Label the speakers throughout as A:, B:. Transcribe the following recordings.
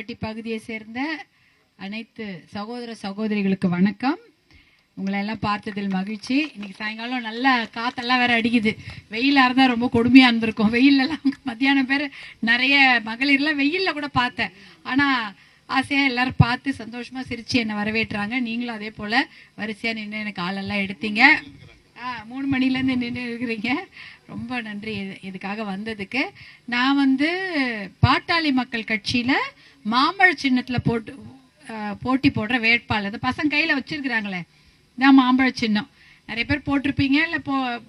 A: கோவில்பட்டி பகுதியை சேர்ந்த அனைத்து சகோதர சகோதரிகளுக்கு வணக்கம். உங்களை எல்லாம் பார்த்ததில் மகிழ்ச்சி. இன்னைக்கு சாயங்காலம் நல்ல காத்தெல்லாம் வேற அடிக்குது. வெயிலாக இருந்தால் ரொம்ப கொடுமையாக இருந்திருக்கும். வெயிலெல்லாம் மத்தியானம் பேர் நிறைய மகளிர்லாம் வெயிலில் கூட பார்த்தேன். ஆனால் ஆசையாக எல்லாரும் பார்த்து சந்தோஷமாக சிரித்து என்னை வரவேற்றாங்க. நீங்களும் அதே போல் வரிசையாக நின்று எனக்கு ஆளெல்லாம் எடுத்தீங்க. ஆ மூணு மணிலேருந்து நின்று இருக்கிறீங்க. ரொம்ப நன்றி இது இதுக்காக வந்ததுக்கு. நான் வந்து பாட்டாளி மக்கள் கட்சியில் மாம்பழ சின்னத்துல போட்டு போட்டி போடுற வேட்பாளர். இந்த பசங்க கையில வச்சிருக்கிறாங்களே. இதான் மாம்பழ சின்னம். நிறைய பேர் போட்டிருப்பீங்க இல்லை போ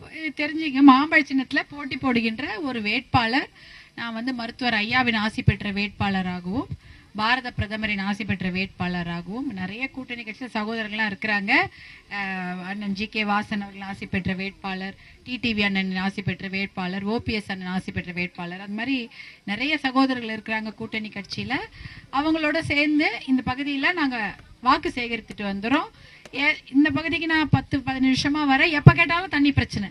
A: தெரிஞ்சுங்க. மாம்பழ சின்னத்துல போட்டி போடுகின்ற ஒரு வேட்பாளர் நான் வந்து மருத்துவர் ஐயாவின் ஆசி பெற்ற வேட்பாளராகவும் பாரத பிரதமரின் ஆசி பெற்ற வேட்பாளராகவும் நிறைய கூட்டணி கட்சியில் சகோதரர்கள்லாம் இருக்கிறாங்க. அண்ணன் ஜி கே வாசன் அவர்கள் ஆசி பெற்ற வேட்பாளர் டிடிவி அண்ணன் ஆசை பெற்ற வேட்பாளர் ஓபிஎஸ் அண்ணன் ஆசை பெற்ற வேட்பாளர். அது மாதிரி நிறைய சகோதரர்கள் இருக்கிறாங்க கூட்டணி கட்சியில். அவங்களோட சேர்ந்து இந்த பகுதியில் நாங்கள் வாக்கு சேகரித்துட்டு வந்துடும் ஏ- இந்த பகுதிக்கு நான் பத்து பதினஞ்சு வருஷமா வரேன். எப்போ கேட்டாலும் தண்ணி பிரச்சனை.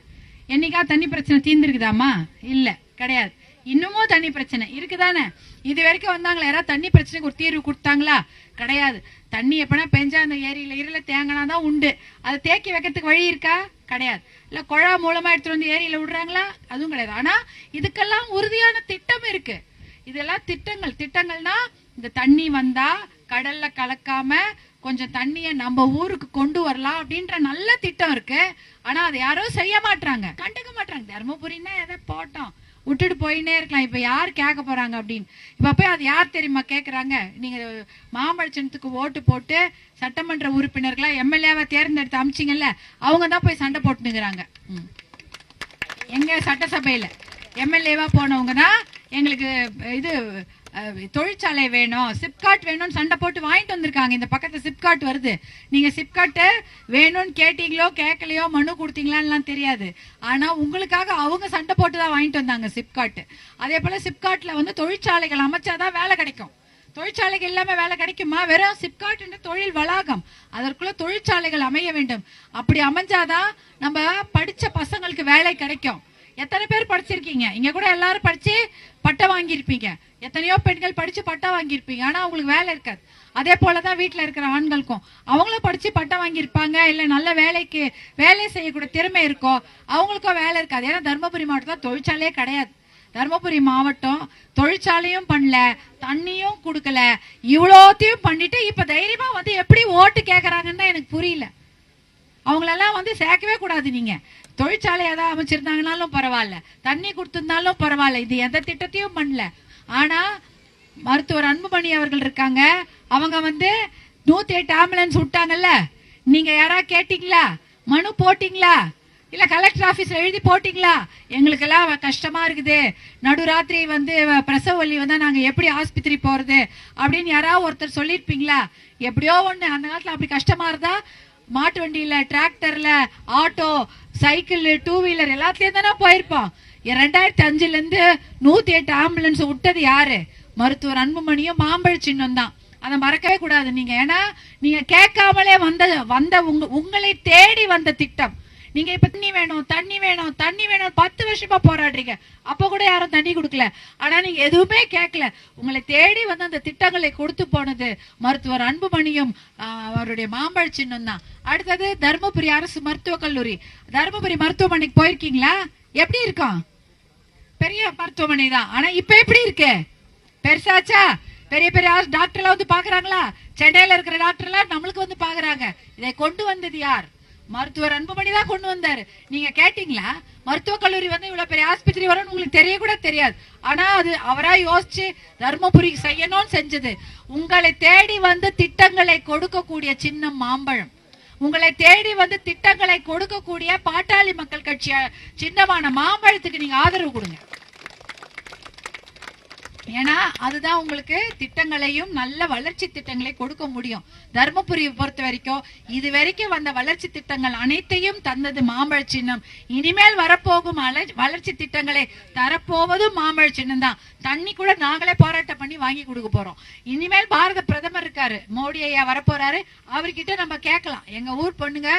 A: என்னைக்கா தண்ணி பிரச்சனை தீர்ந்துருக்குதாமா இல்லை கிடையாது. இன்னமும் தண்ணி பிரச்சனை. இருக்குதானே? இது வரைக்கும் வந்தாங்களா? யாராவது தண்ணி பிரச்சனைக்கு ஒரு தீர்வு கொடுத்தாங்களா? கிடையாது. தண்ணி எப்பனா பெஞ்சா அந்த ஏரியில இருல தேங்கினா தான் உண்டு. அதை தேக்கி வைக்கிறதுக்கு வழி இருக்கா? கிடையாது. இல்ல குழா மூலமா எடுத்துட்டு வந்து ஏரியில விடுறாங்களா? அதுவும் கிடையாது. ஆனா இதுக்கெல்லாம் உறுதியான திட்டம் இருக்கு. இதெல்லாம் திட்டங்கள். திட்டங்கள்னா இந்த தண்ணி வந்தா கடல்ல கலக்காம கொஞ்சம் தண்ணிய நம்ம ஊருக்கு கொண்டு வரலாம் அப்படின்ற நல்ல திட்டம் இருக்கு. ஆனா அதை யாரும் செய்ய மாட்டாங்க கண்டுக்க மாட்றாங்க. தர்மபுரின்னா எதை போட்டோம்? விட்டுட்டு போயின்னே இருக்கலாம். இப்போ யார் கேட்க போகிறாங்க அப்படின்னு. இப்போ போய் அது யார் தெரியுமா கேட்குறாங்க நீங்கள் மாமல்லச்சனத்துக்கு ஓட்டு போட்டு சட்டமன்ற உறுப்பினர்களா எம்எல்ஏவாக தேர்ந்தெடுத்து அமிச்சிங்கல்ல அவங்க தான் போய் சண்டை போட்டுனுங்கிறாங்க. எங்கள் சட்டசபையில் எம்எல்ஏவாக போனவங்க தான் எங்களுக்கு இது தொழிற்சாலை வேணும் சிப்காட் வேணும்னு சண்டை போட்டு வாங்கிட்டு வந்திருக்காங்க. இந்த பக்கத்துல சிப்காட் வருது. நீங்க சிப்காட்டு வேணும்னு கேட்டீங்களோ கேட்கலையோ மனு கொடுத்தீங்களான்லாம் தெரியாது. ஆனா உங்களுக்காக அவங்க சண்டை போட்டு தான் வாங்கிட்டு வந்தாங்க சிப்காட்டு அதே போல சிப்காட்ல வந்து தொழிற்சாலைகள் அமைச்சாதான் வேலை கிடைக்கும். தொழிற்சாலைகள் இல்லாம வேலை கிடைக்குமா? வெறும் சிப்காட் என்ற தொழில் வளாகம். அதற்குள்ள தொழிற்சாலைகள் அமைய வேண்டும். அப்படி அமைஞ்சாதான் நம்ம படிச்ச பசங்களுக்கு வேலை கிடைக்கும். எத்தனை பேர் படிச்சிருக்கீங்க? இங்க கூட எல்லாரும் படிச்சு பட்டம் வாங்கியிருப்பீங்க. எத்தனையோ பெண்கள் படிச்சு பட்டம் வாங்கியிருப்பீங்க. ஆனா அவங்களுக்கு வேலை இருக்காது. அதே போலதான் வீட்டுல இருக்கிற ஆண்களுக்கும். அவங்களும் படிச்சு பட்டம் வாங்கியிருப்பாங்க. இல்ல நல்ல வேலைக்கு வேலை செய்யக்கூடிய திறமை இருக்கோ அவங்களுக்கும் வேலை இருக்காது. ஏன்னா தருமபுரி மாவட்டத்துல தொழிற்சாலையே கிடையாது. தருமபுரி மாவட்டம் தொழிற்சாலையும் பண்ணல தண்ணியும் கொடுக்கல. இவ்வளோத்தையும் பண்ணிட்டு இப்ப தைரியமா வந்து எப்படி ஓட்டு கேட்கறாங்கன்னு தான் எனக்கு புரியல. அவங்களெல்லாம் வந்து சேர்க்கவே கூடாது நீங்க. தொழிற்சாலை ஏதாவது அமைச்சிருந்தாங்கனாலும் பரவாயில்ல. தண்ணி கொடுத்திருந்தாலும் பரவாயில்ல. இது எந்த திட்டத்தையும் பண்ணல. ஆனா மருத்துவர் அன்புமணி அவர்கள் இருக்காங்க. அவங்க வந்து நூத்தி எட்டு ஆம்புலன்ஸ் விட்டாங்கல்ல? நீங்க யாரா கேட்டீங்களா? மனு போட்டீங்களா? இல்ல கலெக்டர் ஆபீஸ்ல எழுதி போட்டீங்களா? எங்களுக்கெல்லாம் வ- கஷ்டமா இருக்குது. நடுராத்திரி வந்து பிரசவ வலி வந்தா நாங்க எப்படி ஆஸ்பத்திரி போறது? அப்படின்னு யாராவது ஒருத்தர் சொல்லியிருப்பீங்களா? எப்படியோ ஒண்ணு. அந்த காலத்துல அப்படி கஷ்டமா இருந்தா மாட்டு வண்டியில டிராக்டர்ல ஆட்டோ சைக்கிள் டூ வீலர் எல்லாத்துலயும் தானே போயிருப்போம். ரெண்டாயிரத்தி அஞ்சுல இருந்து நூத்தி எட்டு ஆம்புலன்ஸ் விட்டது யாரு? மருத்துவர் அன்புமணியும் மாம்பழ சின்னம் தான் அதை மறக்கவே கூடாது. நீங்க ஏன்னா நீங்க கேட்காமலே வந்த வந்த உங்க உங்களை தேடி வந்த திட்டம். நீங்க இப்ப தண்ணி வேணும் தண்ணி வேணும் தண்ணி வேணும் பத்து வருஷமா போராடுறீங்க. அப்ப கூட யாரும் தண்ணி கொடுக்கல. ஆனா நீங்க எதுவுமே கேட்கல. உங்களை தேடி வந்து அந்த திட்டங்களை கொடுத்து போனது மருத்துவர் அன்புமணியும் அவருடைய மாம்பழ சின்னம் தான் அடுத்தது தருமபுரி அரசு மருத்துவக் கல்லூரி. தருமபுரி மருத்துவமனைக்கு போயிருக்கீங்களா? எப்படி இருக்கும்? பெரிய மருத்துவமனை தான். ஆனா இப்ப எப்படி இருக்கு? பெருசாச்சா? பெரிய பெரிய டாக்டர் டாக்டர்லாம் வந்து பாக்குறாங்களா? சென்னையில இருக்கிற டாக்டர்லாம் நம்மளுக்கு வந்து பாக்குறாங்க. இதை கொண்டு வந்தது யார்? மருத்துவர் அன்புமணி தான் கொண்டு வந்தாரு. நீங்க கேட்டீங்களா? மருத்துவக் கல்லூரி வந்து இவ்வளவு பெரிய ஆஸ்பத்திரி வரும்னு உங்களுக்கு தெரிய கூட தெரியாது. ஆனா அது அவரா யோசிச்சு தர்மபுரி செய்யணும்னு செஞ்சது. உங்களை தேடி வந்து திட்டங்களை கொடுக்கக்கூடிய சின்னம் மாம்பழம். உங்களை தேடி வந்து திட்டங்களை கொடுக்கக்கூடிய பாட்டாளி மக்கள் கட்சி சின்னமான மாம்பழத்துக்கு நீங்க ஆதரவு கொடுங்க. ஏன்னா அதுதான் உங்களுக்கு திட்டங்களையும் நல்ல வளர்ச்சி திட்டங்களை கொடுக்க முடியும். தர்மபுரியை பொறுத்த வரைக்கும் இது வரைக்கும் வந்த வளர்ச்சி திட்டங்கள் அனைத்தையும் தந்தது மாம்பழ சின்னம். இனிமேல் வரப்போகும் வளர்ச்சி திட்டங்களை தரப்போவதும் மாம்பழ சின்னம் தான். தண்ணி கூட நாங்களே போராட்டம் பண்ணி வாங்கி கொடுக்க போறோம். இனிமேல் பாரத பிரதமர் இருக்காரு மோடி ஐயா வரப்போறாரு. அவர்கிட்ட நம்ம கேட்கலாம். எங்க ஊர் பொண்ணுங்க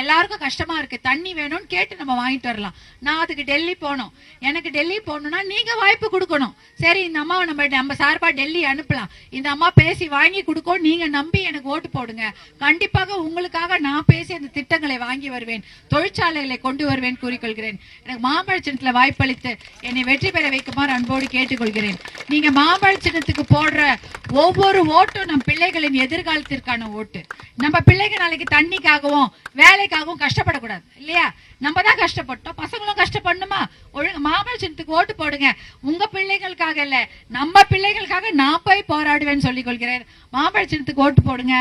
A: எல்லாருக்கும் கஷ்டமா இருக்கு. தண்ணி வேணும்னு கேட்டு நம்ம வாங்கிட்டு வரலாம். நான் அதுக்கு டெல்லி போனோம் எனக்கு டெல்லி போகணும்னா நீங்க வாய்ப்பு கொடுக்கணும். சரி இந்த அம்மாவை நம்ம நம்ம சார்பா டெல்லி அனுப்பலாம். இந்த அம்மா பேசி வாங்கி கொடுக்கும் நீங்க நம்பி எனக்கு ஓட்டு போடுங்க. கண்டிப்பாக உங்களுக்காக நான் பேசி அந்த திட்டங்களை வாங்கி வருவேன். தொழிற்சாலைகளை கொண்டு வருவேன் கூறிக்கொள்கிறேன். எனக்கு மாம்பழ சின்னத்துல வாய்ப்பளித்து என்னை வெற்றி பெற வைக்குமாறு அன்போடு கேட்டுக்கொள்கிறேன். நீங்க மாம்பழ சின்னத்துக்கு போடுற ஒவ்வொரு ஓட்டும் நம் பிள்ளைகளின் எதிர்காலத்திற்கான ஓட்டு. நம்ம பிள்ளைங்க நாளைக்கு தண்ணிக்காகவும் வேலைக்காகவும் கஷ்டப்படக்கூடாது. இல்லையா? நம்ம தான் கஷ்டப்பட்டோம். பசங்களும் கஷ்டப்படணுமா? ஒழுங்கு மாம்பழ சின்னத்துக்கு ஓட்டு போடுங்க. உங்க பிள்ளைகளுக்காக இல்ல நம்ம பிள்ளைகளுக்காக நான் போய் போராடுவேன்னு சொல்லிக் கொள்கிறேன். மாம்பழ சின்னத்துக்கு ஓட்டு போடுங்க.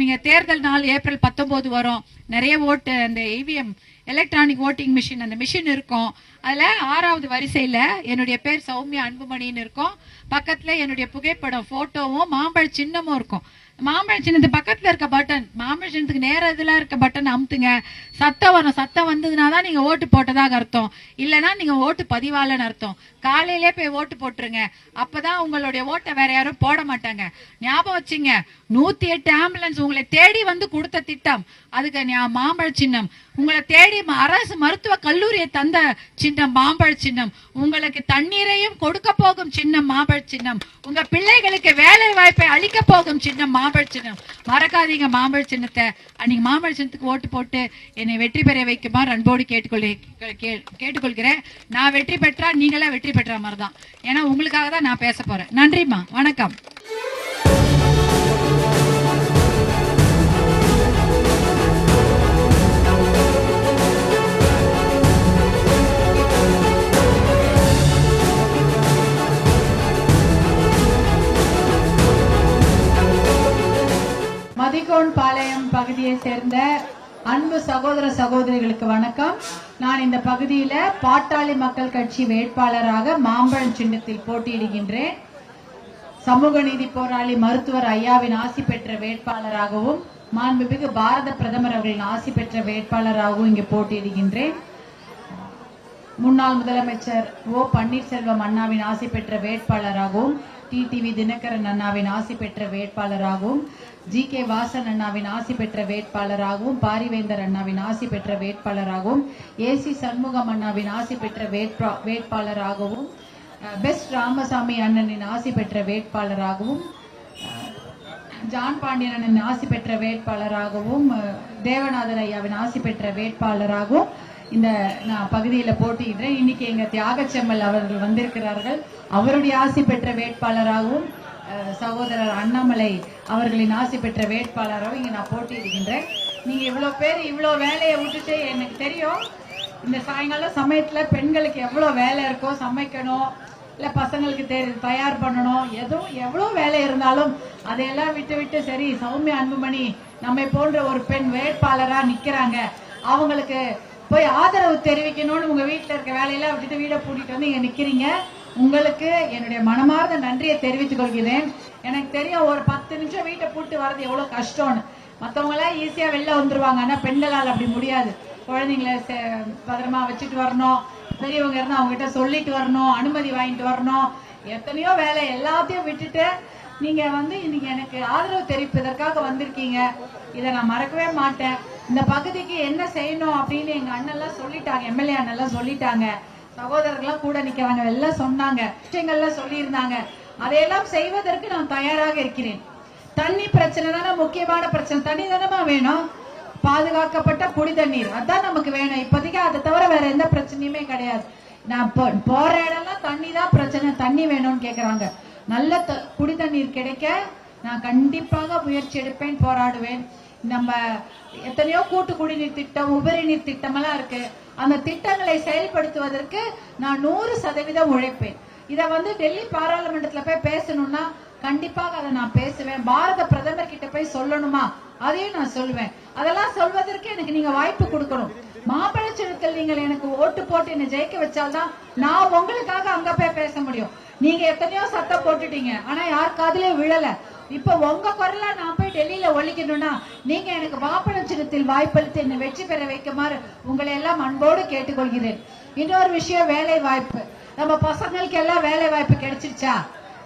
A: நீங்க தேர்தல் நாள் ஏப்ரல் பத்தொன்பது வரும். நிறைய ஓட்டு அந்த இவிஎம் எலக்ட்ரானிக் ஓட்டிங் மிஷின் அந்த மிஷின் இருக்கும். அதுல ஆறாவது வரிசையில என்னுடைய பேர் சௌமியா அன்புமணின்னு இருக்கும். பக்கத்துல என்னுடைய புகைப்படம் போட்டோவும் மாம்பழ சின்னமும் இருக்கும். மாம்பழ சின்னத்து பக்கத்துல இருக்க பட்டன். மாம்பழ சின்னத்துக்கு நேர இதுல இருக்க பட்டன் அமுத்துங்க. சத்தம் வரும். சத்தம் வந்ததுனா தான் நீங்க ஓட்டு போட்டதாக அர்த்தம். இல்லைன்னா நீங்க ஓட்டு பதிவாளன்னு அர்த்தம். காலையிலே போய் ஓட்டு போட்டுருங்க. அப்பதான் உங்களுடைய ஓட்டை வேற யாரும் போட மாட்டாங்க. ஞாபகம் வச்சுங்க நூத்தி எட்டு ஆம்புலன்ஸ் உங்களை தேடி வந்து கொடுத்த திட்டம். அதுக்கு மாம்பழ சின்னம். உங்களை தேடி அரசு மருத்துவ கல்லூரியை தந்த சின்னம் மாம்பழ சின்னம். உங்களுக்கு தண்ணீரையும் கொடுக்க போகும் சின்னம் மாம்பழ சின்னம். உங்க பிள்ளைகளுக்கு வேலை வாய்ப்பை அளிக்க போகும் சின்னம் மாம்பழ சின்னம். மறக்காதீங்க மாம்பழ சின்னத்தை. அன்னைக்கு மாம்பழ சின்னத்துக்கு ஓட்டு போட்டு என்னை வெற்றி பெற வைக்குமாறு அன்போடு கேட்டுக்கொள்ள கேட்டுக்கொள்கிறேன். நான் வெற்றி பெற்றா நீங்களா வெற்றி பெற்ற மாதிரி தான் ஏன்னா உங்களுக்காக தான் நான் பேச போறேன். நன்றிம்மா. வணக்கம். மதிகோன் பாளையம் பகுதியை சேர்ந்த அன்பு சகோதர சகோதரிகளுக்கு வணக்கம். நான் இந்த பகுதியில பாட்டாளி மக்கள் கட்சி வேட்பாளராக மாம்பழம் சின்னத்தில் போட்டியிடுகின்றேன். சமூக நீதி போராளி மருத்துவர் ஐயாவின் ஆசி பெற்ற வேட்பாளராகவும் மாண்புமிகு பாரத பிரதமர் அவர்களின் ஆசி பெற்ற வேட்பாளராகவும் இங்கு போட்டியிடுகின்றேன். முன்னாள் முதலமைச்சர் ஓ பன்னீர்செல்வம் அண்ணாவின் ஆசி பெற்ற வேட்பாளராகவும் டிடிவி தினகரன் அண்ணாவின் ஆசி பெற்ற வேட்பாளராகவும் ஜி கே வாசன் அண்ணாவின் ஆசி பெற்ற வேட்பாளராகவும் பாரிவேந்தர் அண்ணாவின் ஆசி பெற்ற வேட்பாளராகவும் ஏசி சண்முகம் அண்ணாவின் ஆசி பெற்ற வேட்பா வேட்பாளராகவும் பெஸ்ட் ராமசாமி அண்ணனின் ஆசி பெற்ற வேட்பாளராகவும் ஜான் பாண்டியன் அண்ணன் ஆசி பெற்ற வேட்பாளராகவும் அஹ், தேவநாதன் ஐயாவின் ஆசி பெற்ற வேட்பாளராகவும் இந்த நான் பகுதியில் போட்டியிடுறேன். இன்னைக்கு எங்கள் தியாகச்செம்மல் அவர்கள் வந்திருக்கிறார்கள். அவருடைய ஆசி பெற்ற வேட்பாளராகவும் சகோதரர் அண்ணாமலை அவர்களின் ஆசி பெற்ற வேட்பாளராகவும் இங்கே நான் போட்டியிடுகின்றேன். நீங்கள் இவ்வளோ பேர் இவ்வளோ வேலையை விட்டுட்டு எனக்கு தெரியும். இந்த சாயங்காலம் சமயத்தில் பெண்களுக்கு எவ்வளோ வேலை இருக்கோ சமைக்கணும் இல்லை பசங்களுக்கு தெ தயார் பண்ணணும் எதுவும் எவ்வளோ வேலை இருந்தாலும் அதையெல்லாம் விட்டு விட்டு சரி சௌமியா அன்புமணி நம்மை போன்ற ஒரு பெண் வேட்பாளராக நிற்கிறாங்க அவங்களுக்கு போய் ஆதரவு தெரிவிக்கணும்னு உங்க வீட்டில் இருக்க வேலையெல்லாம் விட்டுட்டு வீடை பூட்டிட்டு வந்து இங்கே நிக்கிறீங்க. உங்களுக்கு என்னுடைய மனமார்ந்த நன்றியை தெரிவித்துக் கொள்கிறேன். எனக்கு தெரியும் ஒரு பத்து நிமிஷம் வீட்டை பூட்டு வர்றது எவ்வளவு கஷ்டம்னு. மத்தவங்க எல்லாம் ஈஸியா வெளில வந்துருவாங்க. ஆனா பெண்களால் அப்படி முடியாது. குழந்தைங்களை செ- பத்திரமா வச்சுட்டு வரணும். பெரியவங்க இருந்தா அவங்க கிட்ட சொல்லிட்டு வரணும். அனுமதி வாங்கிட்டு வரணும். எத்தனையோ வேலை எல்லாத்தையும் விட்டுட்டு நீங்க வந்து இன்னைக்கு எனக்கு ஆதரவு தெரிவிப்பதற்காக வந்திருக்கீங்க. இதை நான் மறக்கவே மாட்டேன். இந்த பகுதிக்கு என்ன செய்யணும் அப்படின்னு எங்க அண்ணெல்லாம் சொல்லிட்டாங்க எம்எல்ஏ அண்ணெல்லாம் சொல்லிட்டாங்க. சகோதரர்கள்லாம் கூட நிக்கிறாங்க எல்லாம் சொன்னாங்க. விஷயங்கள்லாம் சொல்லியிருந்தாங்க. அதையெல்லாம் செய்வதற்கு நான் தயாராக இருக்கிறேன். தண்ணி பிரச்சனை தானே முக்கியமான பிரச்சனை. தண்ணி தானமா வேணும்? பாதுகாக்கப்பட்ட குடி தண்ணீர். அதான் நமக்கு வேணும். இப்போதைக்கு அதை தவிர வேற எந்த பிரச்சனையுமே கிடையாது. நான் போற இடம்லாம் தண்ணி தான் பிரச்சனை. தண்ணி வேணும்னு கேக்குறாங்க. நல்ல த- குடி தண்ணீர் கிடைக்க நான் கண்டிப்பாக முயற்சி எடுப்பேன் போராடுவேன். நம்ம எத்தனையோ கூட்டு குடிநீர் திட்டம் உபரி நீர் திட்டம் எல்லாம் இருக்கு. அந்த திட்டங்களை செயல்படுத்துவதற்கு நான் நூறு சதவீதம் உழைப்பேன். இத வந்து டெல்லி பாராளுமன்றத்துல போய் பேசணும்னா கண்டிப்பாக அதை நான் பேசுவேன். பாரத பிரதமர் கிட்ட போய் சொல்லணுமா? அதையும் நான் சொல்லுவேன். அதெல்லாம் சொல்வதற்கு எனக்கு நீங்க வாய்ப்பு கொடுக்கணும். மாம்பழச்சிடத்தில் நீங்கள் எனக்கு ஓட்டு போட்டு என்னை ஜெயிக்க வச்சால்தான் நான் உங்களுக்காக அங்க போய் பேச முடியும். நீங்க எத்தனையோ சத்தம் போட்டுட்டீங்க. ஆனா யார் காதலே விழல. இப்ப உங்க குரலா நான் போய் டெல்லியில ஒழிக்கணும்னா நீங்க எனக்கு வாப்பன சின்னத்தில் வாய்ப்பளித்து என்னை வெற்றி பெற வைக்குமாறு உங்களை எல்லாம் அன்போடு கேட்டுக்கொள்கிறேன். இன்னொரு விஷயம் வேலை வாய்ப்பு.
B: நம்ம பசங்களுக்கு எல்லாம் வேலை வாய்ப்பு கிடைச்சிருச்சா?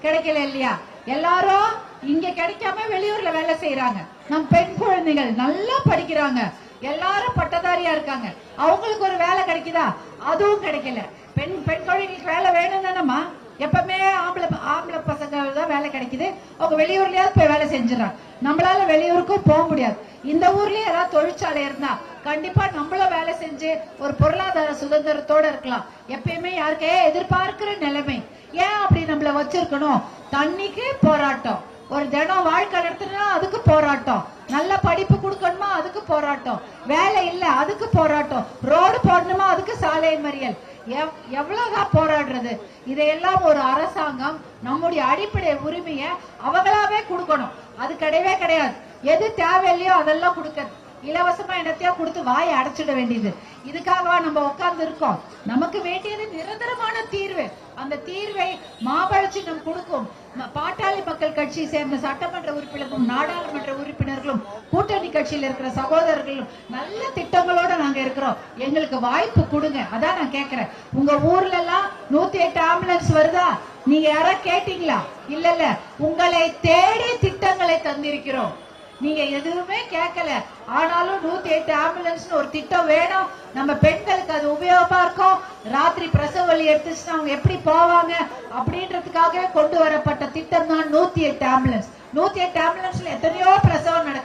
B: கிடைக்கல இல்லையா? எல்லாரும் இங்க கிடைக்காம வெளியூர்ல வேலை செய்யறாங்க நம் பெண் குழந்தைகள் நல்லா படிக்கிறாங்க. எல்லாரும் பட்டதாரியா இருக்காங்க. அவங்களுக்கு ஒரு வேலை கிடைக்குதா? அதுவும் கிடைக்கல. பெண் பெண் குழந்தைகளுக்கு வேலை வேணும் தானம்மா எப்பவுமே ஆம்பளை ஆம்பளை பசங்க தான் வேலை கிடைக்குது. அவங்க வெளியூர்லயாவது போய் வேலை செஞ்சிடறாங்க. நம்மளால வெளியூருக்கும் போக முடியாது. இந்த ஊர்லயே ஏதாவது தொழிற்சாலை இருந்தா கண்டிப்பா நம்மளும் வேலை செஞ்சு ஒரு பொருளாதார சுதந்திரத்தோட இருக்கலாம். எப்பயுமே யாருக்கே? எதிர்பார்க்கிற நிலைமை. ஏன் அப்படி நம்மள வச்சிருக்கணும்? தண்ணிக்கு போராட்டம். ஒரு தினம் வாழ்க்கை நடத்தினா அதுக்கு போராட்டம். நல்ல படிப்பு கொடுக்கணுமா அதுக்கு போராட்டம். வேலை இல்ல அதுக்கு போராட்டம். ரோடு போடணுமா அதுக்கு சாலை மறியல். எவ்- எவ்வளவுதான் போராடுறது? இதையெல்லாம் ஒரு அரசாங்கம் நம்முடைய அடிப்படை உரிமையை அவங்களாவே கொடுக்கணும். அது கிடையவே கிடையாது. எது தேவையில்லையோ அதெல்லாம் கொடுக்கறது. இலவசமா இடத்தையோ கொடுத்து வாயை அடைச்சிட வேண்டியது. இதுக்காகவா நம்ம உட்கார்ந்து இருக்கோம் நமக்கு வேண்டியது நிரந்தரமான தீர்வு. அந்த தீர்வை மாபழச்சின்னம் கொடுக்கும். பாட்டாளி மக்கள் கட்சி சேர்ந்த சட்டமன்ற உறுப்பினர்களும் நாடாளுமன்ற உறுப்பினர்களும் கூட்டணி கட்சியில் இருக்கிற சகோதரர்களும் நல்ல திட்டங்களோட நாங்க இருக்கிறோம். எங்களுக்கு வாய்ப்பு கொடுங்க. அதான் நான் கேட்கிறேன் உங்க ஊர்ல எல்லாம் நூத்தி எட்டு ஆம்புலன்ஸ் வருதா? நீங்க யாரா கேட்டீங்களா? இல்ல இல்ல உங்களை தேடி திட்டங்களை தந்திருக்கிறோம். நீங்க எதுவுமே கேட்கல. ஆனாலும் நூத்தி எட்டு ஆம்புலன்ஸ்னு ஒரு திட்டம் வேணும். நம்ம பெண்களுக்கு அது உபயோகமா இருக்கும். ராத்திரி பிரசவ வலி எடுத்துச்சுன்னா அவங்க எப்படி போவாங்க? அப்படின்றதுக்காக கொண்டு வரப்பட்ட திட்டம் தான் நூத்தி எட்டு ஆம்புலன்ஸ். நூத்தி எட்டு ஆம்புலன்ஸ்ல எத்தனையோ பிரசவம் நடக்கும்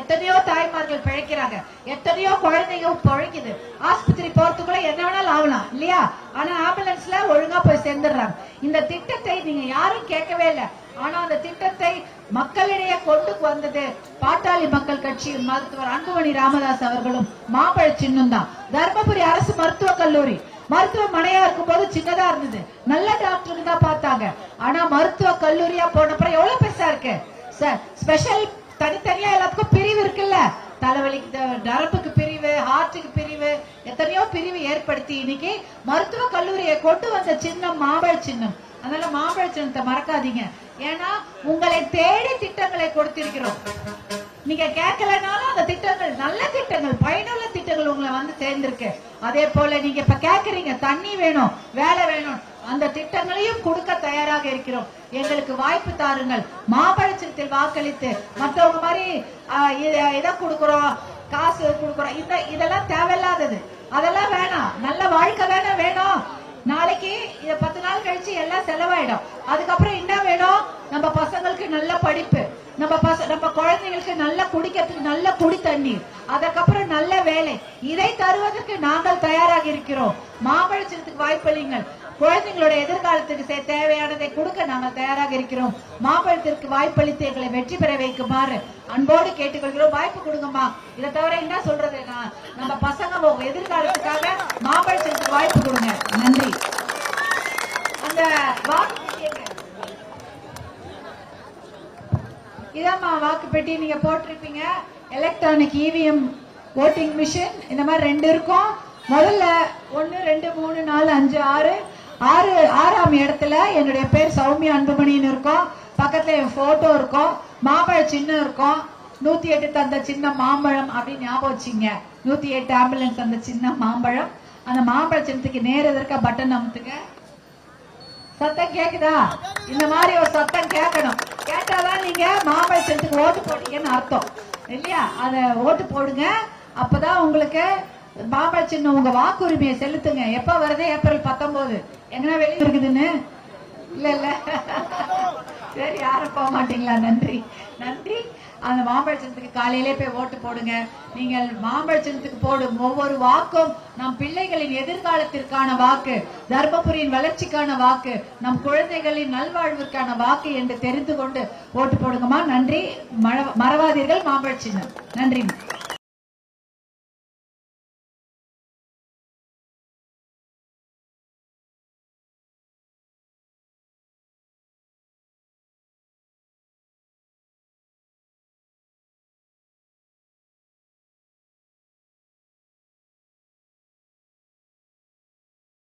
B: எத்தனையோ தாய்மார்கள் பிழைக்கிறாங்க. எத்தனையோ குழந்தைங்க பிழைக்குது. ஆஸ்பத்திரி போறதுக்குள்ள என்ன வேணாலும் ஆகலாம் இல்லையா? ஆனா ஆம்புலன்ஸ்ல ஒழுங்கா போய் சேர்ந்துடுறாங்க. இந்த திட்டத்தை நீங்க யாரும் கேட்கவே இல்லை. ஆனா அந்த திட்டத்தை மக்களிடையே கொண்டு வந்தது பாட்டாளி மக்கள் கட்சி மருத்துவர் அன்புமணி ராமதாஸ் அவர்களும் மாம்பழ சின்னம் தான். தர்மபுரி அரசு மருத்துவக் கல்லூரி. மருத்துவமனையா இருக்கும் போது சின்னதா இருந்தது. நல்ல டாக்டருக்கு தான் பார்த்தாங்க. ஆனா மருத்துவ கல்லூரியா போனப்பறம் எவ்வளவு பெருசா இருக்கு? சார் ஸ்பெஷல் தனித்தனியா எல்லாத்துக்கும் பிரிவு இருக்குல்ல? தலைவலிக்கு நரம்புக்கு பிரிவு ஹார்ட்டுக்கு பிரிவு எத்தனையோ பிரிவு ஏற்படுத்தி இன்னைக்கு மருத்துவ கல்லூரியை கொண்டு வந்த சின்னம் மாம்பழ சின்னம். அதனால மாம்பழ சின்னத்தை மறக்காதீங்க. ஏன்னா உங்களை தேடி திட்டங்களை கொடுத்திருக்கிறோம். நீங்க கேட்கலனாலும் அந்த திட்டங்கள் நல்ல திட்டங்கள் பயனுள்ள திட்டங்கள் உங்களை வந்து சேர்ந்திருக்கு. அதே போல நீங்க இப்ப கேக்குறீங்க தண்ணி வேணும் வேலை வேணும். அந்த திட்டங்களையும் கொடுக்க தயாராக இருக்கிறோம். எங்களுக்கு வாய்ப்பு தாருங்கள். மாபழச்சத்தில் வாக்களித்து மற்றவங்க மாதிரி இதை கொடுக்குறோம் காசு கொடுக்குறோம். இந்த இதெல்லாம் தேவையில்லாதது. அதெல்லாம் வேணாம். நல்ல வாழ்க்கை வேணா வேணும். நாளைக்கு இத பத்து நாள் கழிச்சு எல்லாம் செலவாயிடும். அதுக்கப்புறம் என்ன வேணும்? நம்ம பசங்களுக்கு நல்ல படிப்பு. நம்ம பச நம்ம குழந்தைங்களுக்கு நல்ல குடிக்கிறதுக்கு நல்ல குடி தண்ணீர். அதுக்கப்புறம் நல்ல வேலை. இதை தருவதற்கு நாங்கள் தயாராக இருக்கிறோம். மாம்பழச்சத்துக்கு வாய்ப்பளிங்கள் குழந்தைங்களோட எதிர்காலத்துக்கு தேவையானதை கொடுக்க நாங்கள் தயாராக இருக்கிறோம். மாம்பழத்திற்கு வாய்ப்பளித்து எங்களை வெற்றி பெற வைக்குமாறு அன்போடு கேட்டுக்கொள்கிறோம். வாய்ப்பு கொடுங்கம்மா. இதை தவிர என்ன சொல்றது? நம்ம பசங்க எதிர்காலத்துக்காக மாம்பழத்திற்கு வாய்ப்பு கொடுங்க. நன்றி. அந்த வாக்கு இதாம்மா வாக்கு பெட்டி நீங்க போட்டிருப்பீங்க. எலக்ட்ரானிக் இவிஎம் ஓட்டிங் மிஷின் இந்த மாதிரி ரெண்டு இருக்கும். முதல்ல ஒன்று ரெண்டு மூணு நாலு அஞ்சு ஆறு. ஆறு ஆறாம் இடத்துல என்னுடைய பேர் சௌமியா அன்புமணின்னு இருக்கும். பக்கத்துல என் போட்டோ இருக்கும். மாம்பழ சின்னம் இருக்கும். நூத்தி எட்டு தந்த சின்ன மாம்பழம் அப்படின்னு ஞாபகம் வச்சுங்க. நூத்தி எட்டு ஆம்புலன்ஸ் அந்த சின்ன மாம்பழம். அந்த மாம்பழ சின்னத்துக்கு நேர எதிர்க்க பட்டன் அமுத்துங்க. சத்தம் கேக்குதா? இந்த மாதிரி ஒரு சத்தம் கேட்கணும். கேட்டாதான் நீங்க மாம்பழத்துக்கு ஓட்டு போட்டீங்கன்னு அர்த்தம். இல்லையா? அத ஓட்டு போடுங்க. அப்பதான் உங்களுக்கு மாம்பழ சின்ன உங்க வாக்குரிமையை செலுத்துங்க. எப்ப வருது? ஏப்ரல் பத்தொன்பது எங்கன்னா வெளியே இருக்குதுன்னு? இல்ல இல்ல. சரி யாரும் போக மாட்டீங்களா? நன்றி. நன்றி. அந்த மாம்பழச்சனத்துக்கு காலையிலே போய் ஓட்டு போடுங்க. நீங்கள் மாம்பழச்சனத்துக்கு போடும் ஒவ்வொரு வாக்கும் நம் பிள்ளைகளின் எதிர்காலத்திற்கான வாக்கு தர்மபுரியின் வளர்ச்சிக்கான வாக்கு நம் குழந்தைகளின் நல்வாழ்விற்கான வாக்கு என்று தெரிந்து கொண்டு ஓட்டு போடுங்கம்மா. நன்றி. மற- மறவாதீர்கள் மாம்பழச்சின்னம் நன்றி.